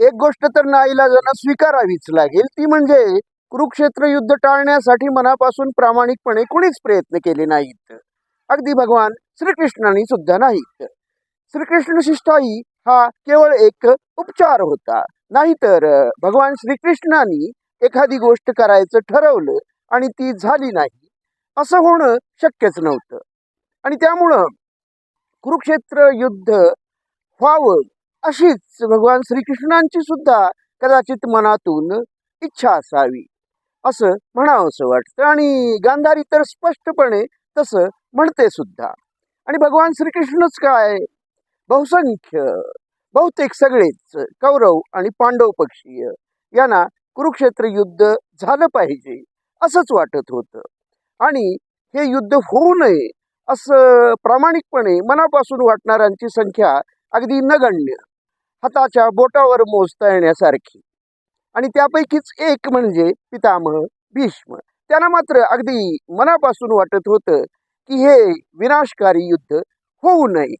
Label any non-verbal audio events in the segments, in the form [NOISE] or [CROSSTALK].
एक गोष्ट तर नाईलाजानं स्वीकारावीच लागेल. ती म्हणजे कुरुक्षेत्र युद्ध टाळण्यासाठी मनापासून प्रामाणिकपणे कुणीच प्रयत्न केले नाहीत. अगदी भगवान श्रीकृष्णांनी सुद्धा नाहीत. श्रीकृष्ण शिष्टाई हा केवळ एक उपचार होता. नाहीतर भगवान श्रीकृष्णांनी एखादी गोष्ट करायचं ठरवलं आणि ती झाली नाही. असं होणं शक्यच नव्हतं. आणि त्यामुळं कुरुक्षेत्र युद्ध व्हावं अशीच भगवान श्रीकृष्णांची सुद्धा कदाचित मनातून इच्छा असावी. असं म्हणावंसं वाटतं आणि गांधारी तर स्पष्टपणे तसं म्हणते सुद्धा. आणि भगवान श्रीकृष्णच काय? बहुसंख्य बहुतेक सगळेच कौरव आणि पांडव पक्षीय यांना कुरुक्षेत्र युद्ध झालं पाहिजे असंच वाटत होतं. आणि हे युद्ध होऊ नये असं प्रामाणिकपणे मनापासून वाटणाऱ्यांची संख्या अगदी नगण्य. हाताच्या बोटावर मोजता येण्यासारखी. आणि त्यापैकीच एक म्हणजे पितामह भीष्म. त्यांना मात्र अगदी मनापासून वाटत होतं की हे विनाशकारी युद्ध होऊ नये.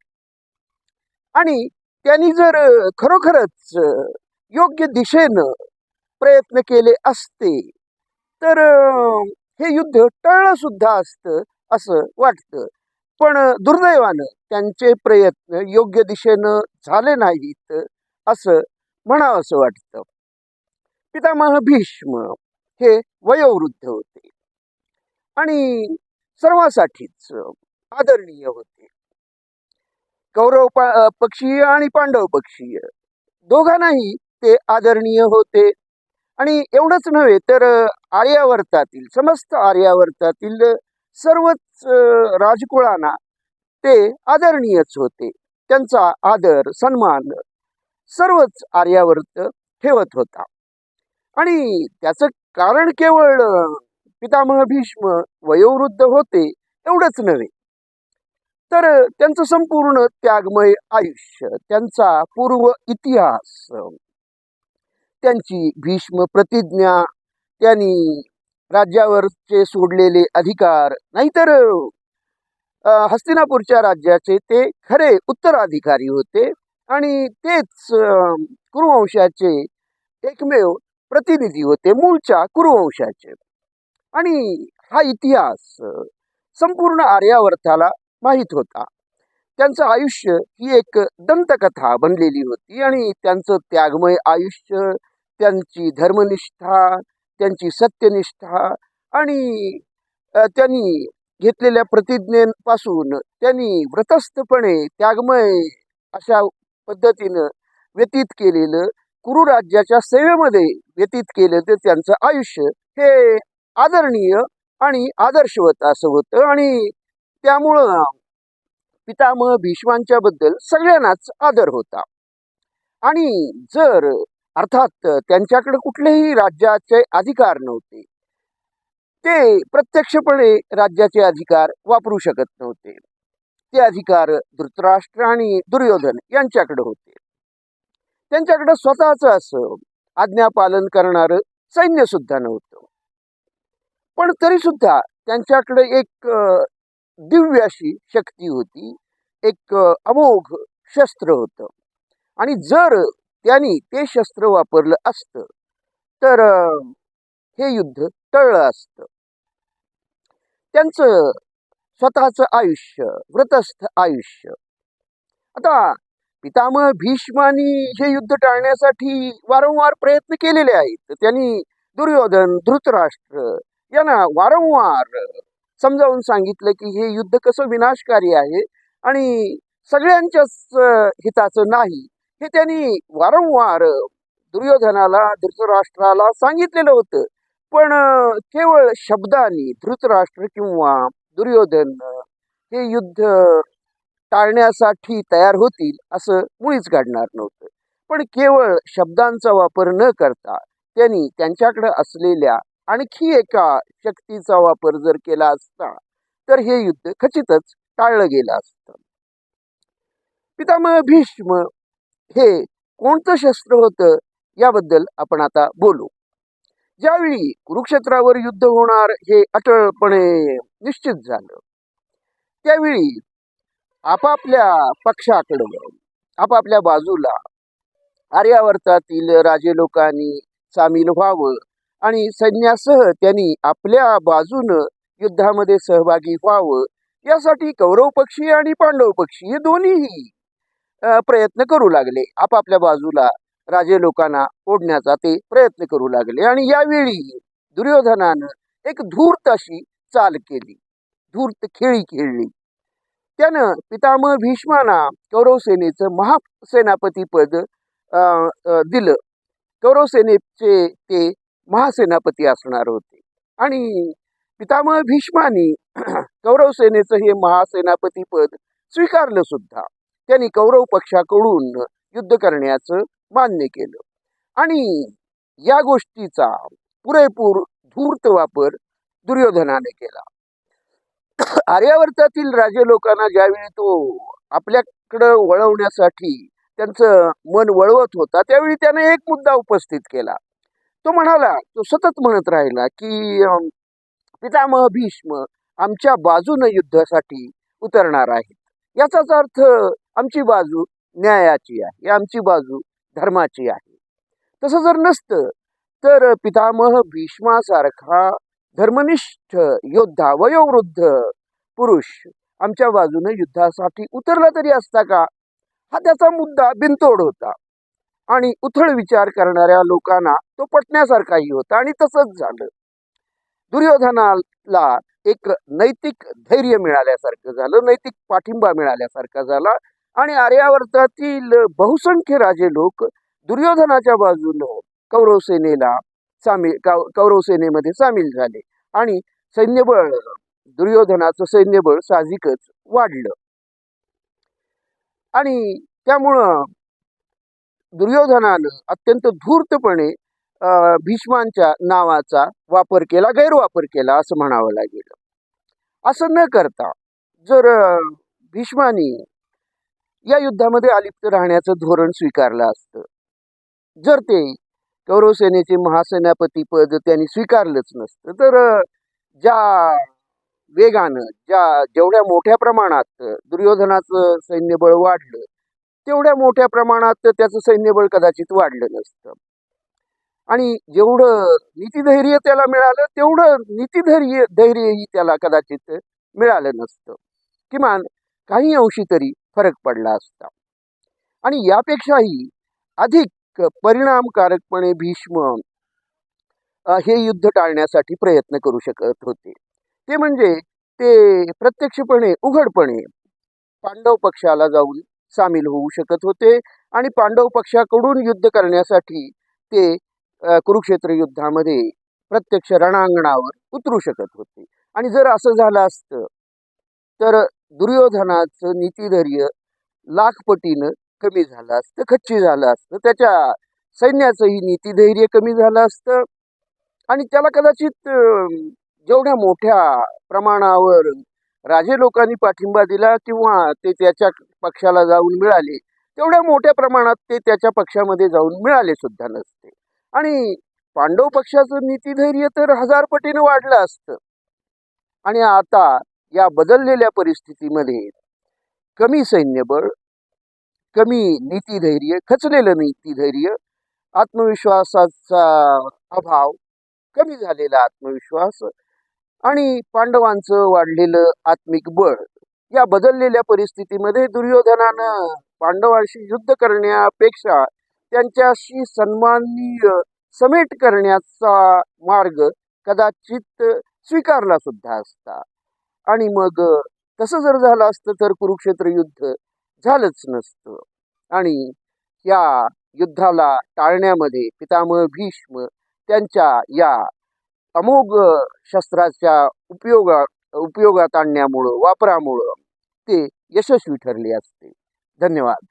आणि त्यांनी जर खरोखरच योग्य दिशेनं प्रयत्न केले असते तर हे युद्ध टळलं सुद्धा असतं असं वाटतं. पण दुर्दैवानं त्यांचे प्रयत्न योग्य दिशेनं झाले नाहीत असं म्हणावं असं वाटतं. पितामह भीष्म हे वयोवृद्ध होते आणि सर्वांसाठीच आदरणीय होते. कौरव पा पक्षीय आणि पांडव पक्षीय दोघांनाही ते आदरणीय होते. आणि एवढंच नव्हे तर आर्यावर्तातील समस्त आर्यावर्तातील सर्वच राजकुळांना ते आदरणीयच होते. त्यांचा आदर सन्मान सर्वच आर्यावर्त ठेवत होता. आणि त्याचं कारण केवळ पितामह भीष्म वयोवृद्ध होते एवढंच नव्हे. तर त्यांचं संपूर्ण त्यागमय आयुष्य त्यांचा पूर्व इतिहास त्यांची भीष्म प्रतिज्ञा त्यांनी राज्यावरचे सोडलेले अधिकार. नाहीतर हस्तिनापूरच्या राज्याचे ते खरे उत्तराधिकारी होते आणि तेच कुरुवंशाचे एकमेव प्रतिनिधी होते मूळच्या कुरुवंशाचे. आणि हा इतिहास संपूर्ण आर्यावर्ताला माहीत होता. त्यांचं आयुष्य ही एक दंतकथा बनलेली होती आणि त्यांचं त्यागमय आयुष्य त्यांची धर्मनिष्ठा त्यांची सत्यनिष्ठा आणि त्यांनी घेतलेल्या प्रतिज्ञेपासून त्यांनी व्रतस्थपणे त्यागमय अशा पद्धतीनं व्यतीत केलेलं कुरु राज्याच्या सेवेमध्ये व्यतीत केलं ते त्यांचं आयुष्य हे आदरणीय आणि आदर्शवत असं होतं. आणि त्यामुळं पितामह भीष्मांच्या बद्दल सगळ्यांनाच आदर होता. आणि जर अर्थात त्यांच्याकडे कुठलेही राज्याचे अधिकार नव्हते. ते प्रत्यक्षपणे राज्याचे अधिकार वापरू शकत नव्हते. ते अधिकार धृतराष्ट्र आणि दुर्योधन यांच्याकडे होते. त्यांच्याकडे स्वतःच असं आज्ञापालन करणारं सैन्य सुद्धा नव्हतं. पण तरी सुद्धा त्यांच्याकडे एक दिव्य अशी शक्ती होती. एक अमोघ शस्त्र होतं. आणि जर त्यांनी ते शस्त्र वापरलं असतं. तर हे युद्ध टळलं असतं. त्यांचं स्वतःचं आयुष्य व्रतस्थ आयुष्य. आता पितामह भीष्मानी हे युद्ध टाळण्यासाठी वारंवार प्रयत्न केलेले आहेत. त्यांनी दुर्योधन धृतराष्ट्र यांना वारंवार समजावून सांगितलं की हे युद्ध कसं विनाशकारी आहे आणि सगळ्यांच्याच हिताचं नाही. हे त्यांनी वारंवार दुर्योधनाला धृतराष्ट्राला सांगितलेलं होतं. पण केवळ शब्दांनी धृतराष्ट्र किंवा दुर्योधन हे युद्ध टाळण्यासाठी तयार होतील असं मुळीच घडणार नव्हतं. पण केवळ शब्दांचा वापर न करता त्यांनी त्यांच्याकडे असलेल्या आणखी एका शक्तीचा वापर जर केला असता तर हे युद्ध खचितच टाळलं गेलं असतं. पितामह भीष्म हे कोणतं शस्त्र होतं याबद्दल आपण आता बोलू. ज्यावेळी कुरुक्षेत्रावर युद्ध होणार हे अटळपणे निश्चित झालं. त्यावेळी आपापल्या पक्षाकडं आपापल्या बाजूला आर्यावर्तातील राजे लोकांनी सामील व्हावं आणि सैन्यासह त्यांनी आपल्या बाजूनं युद्धामध्ये सहभागी व्हावं यासाठी कौरव पक्षी आणि पांडव पक्षी हे दोन्हीही प्रयत्न करू लागले. आपापल्या बाजूला राजे लोकांना ओढण्याचा ते प्रयत्न करू लागले आणि यावेळी दुर्योधनानं एक धूर्त अशी चाल केली. धूर्त खेळी खेळली. त्यानं पितामह भीष्माना कौरव सेनेचं महासेनापती पद दिलं. कौरव सेनेचे ते महासेनापती असणार होते. आणि पितामह भीष्मानी [CLEARS THROAT] कौरव सेनेचं हे महासेनापती पद स्वीकारलं सुद्धा. त्यांनी कौरव पक्षाकडून युद्ध करण्याचं मान्य केलं. आणि या गोष्टीचा पुरेपूर धूर्त वापर दुर्योधनाने केला. आर्यावर्तातील राजे लोकांना ज्यावेळी तो आपल्याकडं वळवण्यासाठी त्यांचं मन वळवत होता त्यावेळी त्याने एक मुद्दा उपस्थित केला. तो म्हणाला तो सतत म्हणत राहिला की पितामह भीष्म आमच्या बाजूने युद्धासाठी उतरणार आहेत. याचाच अर्थ आमची बाजू न्यायाची आहे आमची बाजू धर्माची आहे. तसं जर नसतं तर पितामह भीष्मासारखा धर्मनिष्ठ योद्धा वयोवृद्ध पुरुष आमच्या बाजूने युद्धासाठी उतरला तरी असता का? हा त्याचा मुद्दा बिनतोड होता. आणि उथळ विचार करणाऱ्या लोकांना तो पटण्यासारखाही होता आणि तसंच झालं. दुर्योधनाला एक नैतिक धैर्य मिळाल्यासारखं झालं नैतिक पाठिंबा मिळाल्यासारखा झाला. आणि आर्यावर्तातील बहुसंख्य राजे लोक दुर्योधनाच्या बाजूनं कौरव सेनेला सामील कौरव सेनेमध्ये सामील झाले. आणि सैन्यबळ दुर्योधनाचं सैन्यबळ साहजिकच वाढलं. आणि त्यामुळं दुर्योधनानं अत्यंत धूर्तपणे अं, भीष्मांच्या नावाचा वापर केला गैरवापर केला असं म्हणावं लागेल. असं न करता जर भीष्मानी या युद्धामध्ये अलिप्त राहण्याचं धोरण स्वीकारलं असतं. जर ते कौरव सेनेचे महासेनापती पद त्यांनी स्वीकारलंच नसतं तर ज्या वेगानं ज्या जेवढ्या मोठ्या प्रमाणात दुर्योधनाचं सैन्यबळ वाढलं तेवढ्या मोठ्या प्रमाणात त्याचं सैन्यबळ कदाचित वाढलं नसतं. आणि जेवढं नीतिधैर्य त्याला मिळालं तेवढं नीतिधैर्य धैर्यही त्याला कदाचित मिळालं नसतं. किमान काही अंशी तरी फरक पडला असता. आणि यापेक्षाही अधिक परिणामकारकपणे भीष्म हे युद्ध टाळण्यासाठी प्रयत्न करू शकत होते. ते म्हणजे ते प्रत्यक्षपणे उघडपणे पांडव पक्षाला जाऊन सामील होऊ शकत होते आणि पांडव पक्षाकडून युद्ध करण्यासाठी ते कुरुक्षेत्र युद्धामध्ये प्रत्यक्ष रणांगणावर उतरू शकत होते. आणि जर असं झालं असतं तर दुर्योधनाचं नीतिधैर्य लाखपटीनं कमी झालं असतं खच्ची झालं असतं. त्याच्या सैन्याचंही नीतिधैर्य कमी झालं असतं. आणि त्याला कदाचित जेवढ्या मोठ्या प्रमाणावर राजे लोकांनी पाठिंबा दिला किंवा ते त्याच्या पक्षाला जाऊन मिळाले तेवढ्या मोठ्या प्रमाणात ते त्याच्या पक्षामध्ये जाऊन मिळाले सुद्धा नसते. आणि पांडव पक्षाचं नीतिधैर्य तर हजार पटीनं वाढलं असतं. आणि आता या बदललेल्या परिस्थितीमध्ये कमी सैन्यबळ कमी नीतीधैर्य खचलेलं नीतीधैर्य आत्मविश्वासाचा अभाव कमी झालेला आत्मविश्वास आणि पांडवांचं वाढलेलं आत्मिक बळ या बदललेल्या परिस्थितीमध्ये दुर्योधनानं पांडवांशी युद्ध करण्यापेक्षा त्यांच्याशी सन्माननीय समेट करण्याचा मार्ग कदाचित स्वीकारला सुद्धा असता. आणि मग तसं जर झालं असतं तर कुरुक्षेत्र युद्ध झालंच नसतं. आणि या युद्धाला टाळण्यामध्ये पितामह भीष्म त्यांच्या या अमोघ शस्त्राच्या उपयोगा उपयोगात आणण्यामुळं वापरामुळं ते यशस्वी ठरले असते. धन्यवाद.